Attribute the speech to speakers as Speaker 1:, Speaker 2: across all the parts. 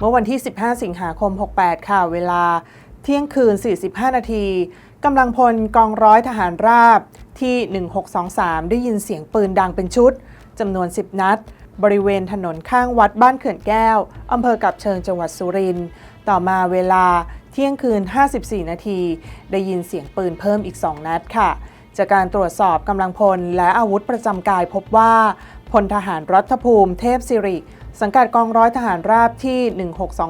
Speaker 1: เมื่อวันที่ 15 สิงหาคม 68 ค่ะ เวลาเที่ยงคืน 45 นาทีกำลังพลกองร้อยทหารราบที่ 1623 ได้ยินเสียงปืนดังเป็นชุดจำนวน 10 นัด บริเวณถนนข้างวัดบ้านเขื่อนแก้วอำเภอกับเชิงจังหวัดสุรินทร์ต่อมาเวลาเที่ยงคืน 54 นาที ได้ยินเสียงปืนเพิ่มอีก 2 นัดค่ะ จากการตรวจสอบกำลังพลและอาวุธประจำกายพบว่าพลทหารรัฐภูมิเทพสิริ สังกัดกองร้อยทหารราบที่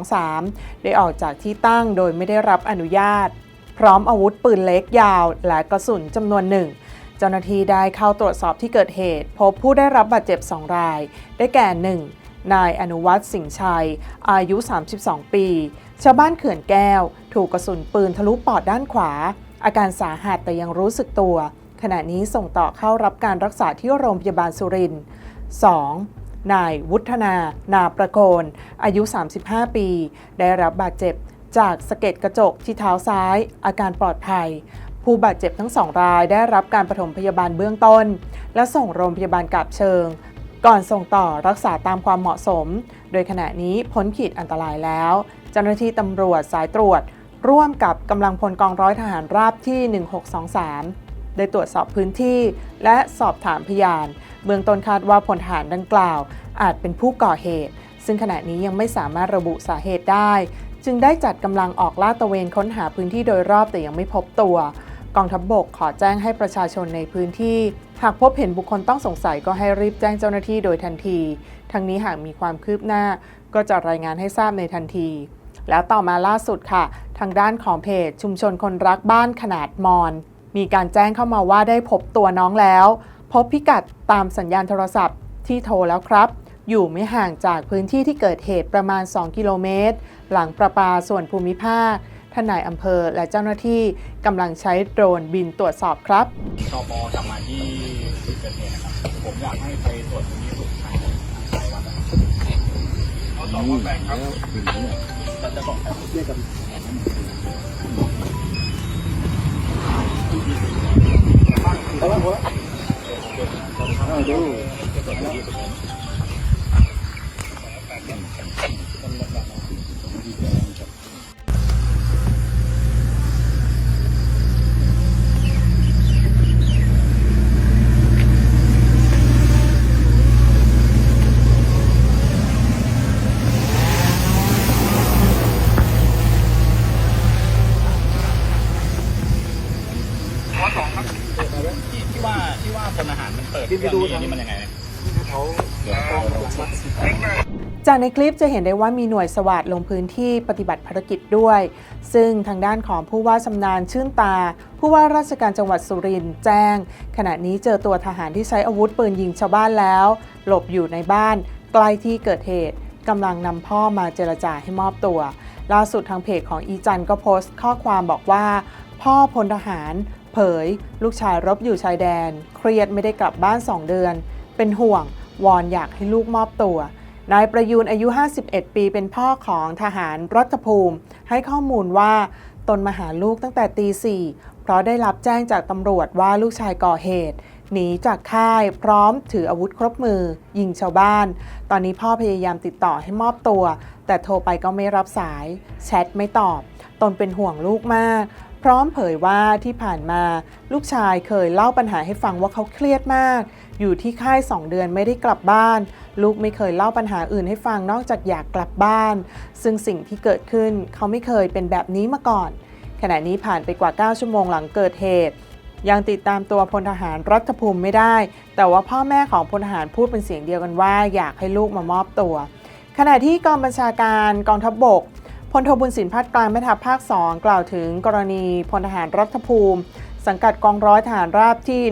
Speaker 1: 1623 ได้ออกจากที่ตั้งโดยไม่ได้รับอนุญาต พร้อมอาวุธปืนเล็กยาวและกระสุนจำนวนหนึ่ง เจ้าหน้าที่ได้เข้าตรวจสอบที่เกิดเหตุ พบผู้ได้รับบาดเจ็บ 2 ราย ได้แก่ 1. นายอนุวัฒน์สิงห์ชัย อายุ 32 ปี ชาวบ้านเขื่อนแก้ว ถูกกระสุนปืนทะลุปอดด้านขวา อาการสาหัสแต่ยังรู้สึกตัวขณะนี้ส่งต่อเข้ารับการรักษาที่โรงพยาบาลสุรินทร์ 2. นายวุฒนา นาประโคนอายุ 35 ปี ได้รับบาดเจ็บจากสะเก็ดกระจกที่เท้าซ้าย อาการปลอดภัย ผู้บาดเจ็บทั้งสองรายได้รับการปฐมพยาบาลเบื้องต้น และส่งโรงพยาบาลกาบเชิง ก่อนส่งต่อรักษาตามความเหมาะสม โดยขณะนี้พ้นขีดอันตรายแล้ว เจ้าหน้าที่ตำรวจสายตรวจ ร่วมกับกำลังพลกองร้อยทหารราบที่ 1623 ได้ตรวจสอบพื้นที่และสอบถามพยาน เบื้องต้นคาดว่าพลทหารดังกล่าว อาจเป็นผู้ก่อเหตุ ซึ่งขณะนี้ยังไม่สามารถระบุสาเหตุได้ จึงได้จัดกำลังออกลาดตระเวนค้นหาพื้นที่โดยรอบแต่ยังไม่พบตัว กองทัพบบกขอแจ้งให้ประชาชนในพื้นที่ หากพบเห็นบุคคลต้องสงสัยก็ให้รีบแจ้งเจ้าหน้าที่โดยทันที ทั้งนี้หากมีความคืบหน้า ก็จะรายงานให้ทราบในทันทีแล้วต่อมาล่าสุดค่ะ ทางด้านของเพจชุมชนคนรักบ้านขนาดมอน มีการแจ้งเข้ามาว่าได้พบตัวน้องแล้ว บพิกัดตามสัญญาณโทรศัพท์ที่โทรแล้วครับ อยู่ไม่ห่างจากพื้นที่ที่เกิดเหตุประมาณ 2 กิโลเมตร หลังประปาส่วนภูมิภาคท่านนายอำเภอและเจ้าหน้าที่กำลังใช้โดรนบินตรวจสอบครับ
Speaker 2: ตมกลับมาที่ที่เกิดเหตุนะครับ ผมอยากให้ไปตรวจตรงนี้สุดท้ายท้ายวันนะครับเอาสองข้อแปดครับเราจะบอกเรียกกัน อาหารมันเปิดเครื่องนี้นี่มันยังไงเขา
Speaker 1: จากในคลิปจะเห็นได้ว่ามีหน่วยสวัสดลงพื้นที่ปฏิบัติภารกิจด้วย ซึ่งทางด้านของผู้ว่าชำนาญชื่นตา ผู้ว่าราชการจังหวัดสุรินทร์แจ้ง ขณะนี้เจอตัวทหารที่ใช้อาวุธปืนยิงชาวบ้านแล้ว หลบอยู่ในบ้านใกล้ที่เกิดเหตุกำลังนำพ่อมาเจรจาให้มอบตัว ล่าสุดทางเพจของอีจันก็โพสต์ข้อความบอกว่า พ่อพลทหาร เผย ลูกชายรบอยู่ชายแดน เครียดไม่ได้กลับบ้าน 2 เดือน เป็นห่วง วอนอยากให้ลูกมอบตัวนายประยูนอายุ 51 ปีเป็นพ่อของทหารรัฐภูมิ ให้ข้อมูลว่าตนมาหาลูกตั้งแต่ตีสี่เพราะได้รับแจ้งจากตำรวจว่าลูกชายก่อเหตุหนีจากค่ายพร้อมถืออาวุธครบมือ ยิงชาวบ้าน ตอนนี้พ่อพยายามติดต่อให้มอบตัว แต่โทรไปก็ไม่รับสาย แชทไม่ตอบ ตนเป็นห่วงลูกมาก พร้อมเผยว่าที่ผ่านมา ลูกชายเคยเล่าปัญหาให้ฟังว่าเขาเครียดมาก อยู่ที่ค่าย 2 เดือนไม่ได้กลับบ้าน ลูกไม่เคยเล่าปัญหาอื่นให้ฟังนอกจากอยากกลับบ้าน ซึ่งสิ่งที่เกิดขึ้นเขาไม่เคยเป็นแบบนี้มาก่อน ขณะนี้ผ่านไปกว่า 9 ชั่วโมงหลังเกิดเหตุ ยังติดตามตัวพลทหารรัฐภูมิไม่ได้ แต่ว่าพ่อแม่ของพลทหารพูดเป็นเสียงเดียวกันว่า อยากให้ลูกมามอบตัว ขณะที่กองบัญชาการกองทัพบบก ลโทบุญสินพัฒน์กลางแม่ทัพภาค 2 กล่าวถึงกรณีพลทหารรัฐภูมิ สังกัดกองร้อยทหารราบที่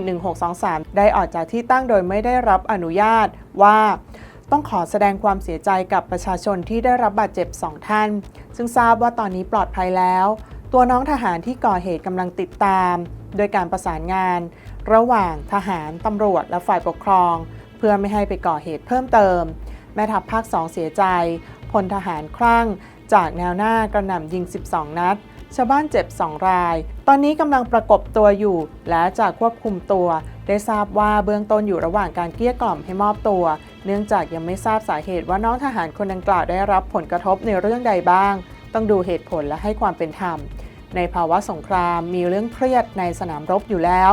Speaker 1: 1623 ได้ออกจากที่ตั้งโดยไม่ได้รับอนุญาตว่าต้องขอแสดงความเสียใจกับประชาชนที่ได้รับบาดเจ็บ 2 ท่าน ซึ่งทราบว่าตอนนี้ปลอดภัยแล้ว ตัวน้องทหารที่ก่อเหตุกำลังติดตาม โดยการประสานงาน ระหว่างทหารตำรวจและฝ่ายปกครอง เพื่อไม่ให้ไปก่อเหตุเพิ่มเติม แม่ทัพภาค 2 เสียใจพลทหารคลั่ง จากแนวหน้ากระหน่ำยิง 12 นัด ชาวบ้านเจ็บ 2 ราย ตอนนี้กำลังประกบตัวอยู่ และจะควบคุมตัว ได้ทราบว่าเบื้องต้นอยู่ระหว่างการเกลี้ยกล่อมให้มอบตัว เนื่องจากยังไม่ทราบสาเหตุว่าน้องทหารคนดังกล่าวได้รับผลกระทบในเรื่องใดบ้าง ต้องดูเหตุผลและให้ความเป็นธรรม ในภาวะสงครามมีเรื่องเครียดในสนามรบอยู่แล้ว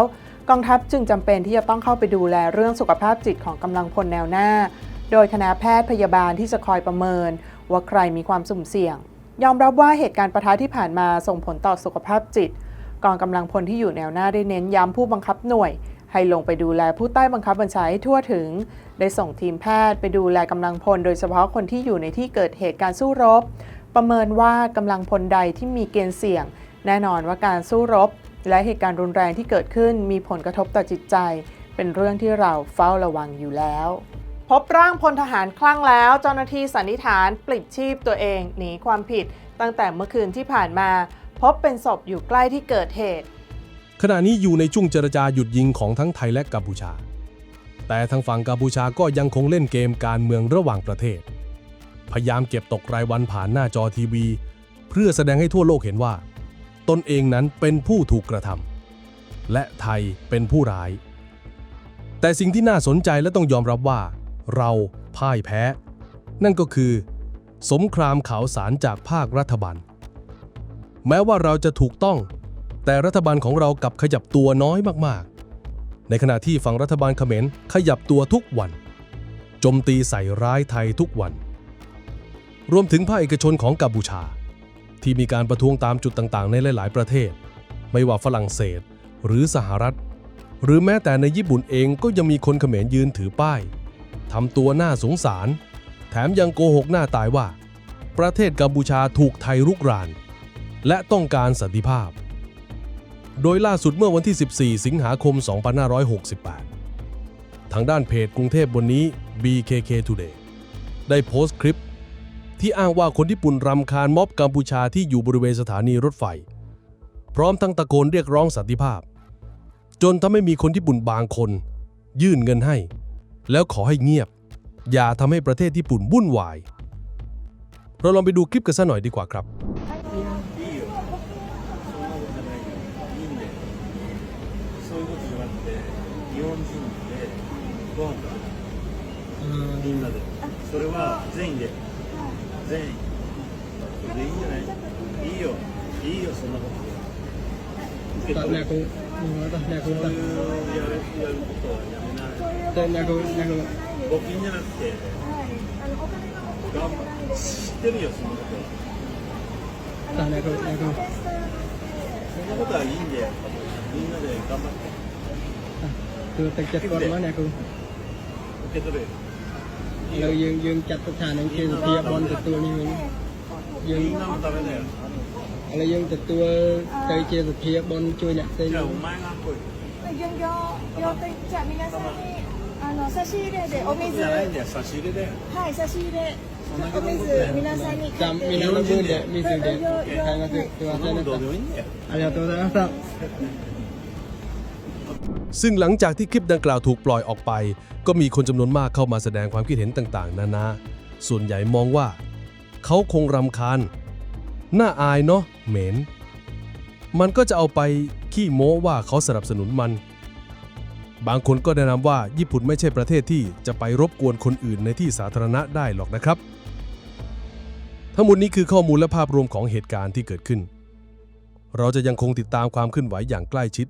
Speaker 1: กองทัพจึงจำเป็นที่จะต้องเข้าไปดูแลเรื่องสุขภาพจิตของกำลังพลแนวหน้า โดยคณะแพทย์พยาบาลที่จะคอยประเมิน ว่าใครมีความสุ่มเสี่ยง ยอมรับว่าเหตุการณ์ประทะที่ผ่านมาส่งผลต่อสุขภาพจิตกองกำลังพลที่อยู่แนวหน้าได้เน้นย้ำผู้บังคับหน่วย ให้ลงไปดูแลผู้ใต้บังคับบัญชาให้ทั่วถึง ได้ส่งทีมแพทย์ไปดูแลกำลังพล โดยเฉพาะคนที่อยู่ในที่เกิดเหตุการสู้รบ ประเมินว่ากำลังพลใดที่มีเกณฑ์เสี่ยง แน่นอนว่าการสู้รบ และเหตุการณ์รุนแรงที่เกิดขึ้นมีผลกระทบต่อจิตใจ เป็นเรื่องที่เราเฝ้าระวังอยู่แล้ว พบร่างพลทหารคลั่งแล้ว เจ้าหน้าที่สันนิษฐานปลิดชีพตัวเองหนีความผิด ตั้งแต่เมื่อคืนที่ผ่านมา พบเป็นศพอยู่ใกล้ที่เกิดเหตุ
Speaker 3: ขณะนี้อยู่ในช่วงเจรจาหยุดยิงของทั้งไทยและกัมพูชา แต่ทางฝั่งกัมพูชาก็ยังคงเล่นเกมการเมืองระหว่างประเทศ พยายามเก็บตกรายวันผ่านหน้าจอทีวี เพื่อแสดงให้ทั่วโลกเห็นว่า ตนเองนั้นเป็นผู้ถูกกระทำและไทยเป็นผู้ร้าย แต่สิ่งที่น่าสนใจและต้องยอมรับว่า เราพ่ายแพ้ นั่นก็คือ สงครามข่าวสารจากภาครัฐบาล แม้ว่าเราจะถูกต้อง แต่รัฐบาลของเรากลับขยับตัวน้อยมากๆ ในขณะที่ฝั่งรัฐบาลเขมรขยับตัวทุกวัน โจมตีใส่ร้ายไทยทุกวัน รวมถึงภาคเอกชนของกัมพูชา ที่มีการประท้วงตามจุดต่างๆ ในหลาย ๆ ประเทศ ไม่ว่าฝรั่งเศสหรือสหรัฐ หรือแม้แต่ในญี่ปุ่นเองก็ยังมีคนเขมรยืนถือป้าย ทำตัวน่าสงสาร แถมยังโกหกหน้าตายว่า ประเทศกัมพูชาถูกไทยรุกราน และต้องการสันติภาพ โดยล่าสุดเมื่อวันที่ 14 สิงหาคม 2568 ทางด้านเพจกรุงเทพวันนี้ BKK Today ได้โพสต์คลิป ที่อ้างว่าคนญี่ปุ่นรำคาญม็อบกัมพูชาที่อยู่บริเวณสถานีรถไฟ พร้อมทั้งตะโกนเรียกร้องสันติภาพ จนทำให้มีคนญี่ปุ่นบางคน ยื่นเงินให้ แล้วขอให้เงียบ อย่าทำให้ประเทศญี่ปุ่นวุ่นวาย เราลองไปดูคลิปกันซะหน่อยดีกว่าครับ
Speaker 2: みんなでそれは全員で全員それでいいんじゃないいいよいいよそんなこと
Speaker 4: で。
Speaker 2: そういうやるやることはやめな
Speaker 4: いអ្នកគូអ្នកគូ
Speaker 2: 募金じゃなくて頑張知ってるよそんなことは
Speaker 4: តើអ្នកគូអ្នកគូ
Speaker 2: そんなことはいいんだよみんなで頑張って
Speaker 4: គឺទឹកចិត្តគាត់មកអ្នកគូ
Speaker 2: 受け取れよいい
Speaker 4: ឥឡូវ
Speaker 2: よ
Speaker 4: យើងយើងចាត់ទុកថានឹងជាសភាបនទទួលនេះវិញយើង
Speaker 2: みんなのためだよ
Speaker 4: ឥឡូវយើងទទួលទៅជាសភាបនជួយអ្នកផ្សេង
Speaker 2: じゃあお前が来い
Speaker 5: 用用用でじゃ の差し入れでお水
Speaker 2: ないんだよ差し入れだよは
Speaker 5: い差し入れお水皆さんに
Speaker 4: じ
Speaker 2: ゃ
Speaker 4: み
Speaker 2: んなの分で水で買いますすません
Speaker 4: ありがとうございました
Speaker 3: ซึ่งหลังจากที่คลิปดังกล่าวถูกปล่อยออกไป ก็มีคนจำนวนมากเข้ามาแสดงความคิดเห็นต่างๆ นานา ส่วนใหญ่มองว่า เขาคงรำคาญ น่าอายเนาะเหม็น มันก็จะเอาไปขี้โม้ว่าเขาสนับสนุนมัน บางคนก็แนะนำว่าญี่ปุ่นไม่ใช่ประเทศที่จะไปรบกวนคนอื่นในที่สาธารณะได้หรอกนะครับ ทั้งหมดนี้คือข้อมูลและภาพรวมของเหตุการณ์ที่เกิดขึ้น เราจะยังคงติดตามความเคลื่อนไหวอย่างใกล้ชิด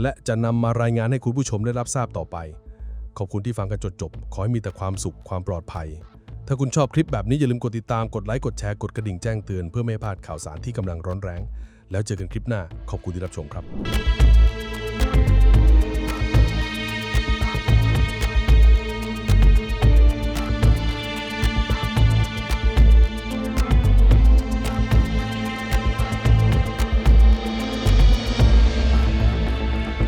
Speaker 3: และจะนำมารายงานให้คุณผู้ชมได้รับทราบต่อไป ขอบคุณที่ฟังกันจนจบ ขอให้มีแต่ความสุขความปลอดภัย ถ้าคุณชอบคลิปแบบนี้อย่าลืมกดติดตามกดไลค์กดแชร์กดกระดิ่งแจ้งเตือนเพื่อไม่ให้พลาดข่าวสารที่กำลังร้อนแรง แล้วเจอกันคลิปหน้า ขอบคุณที่รับชมครับ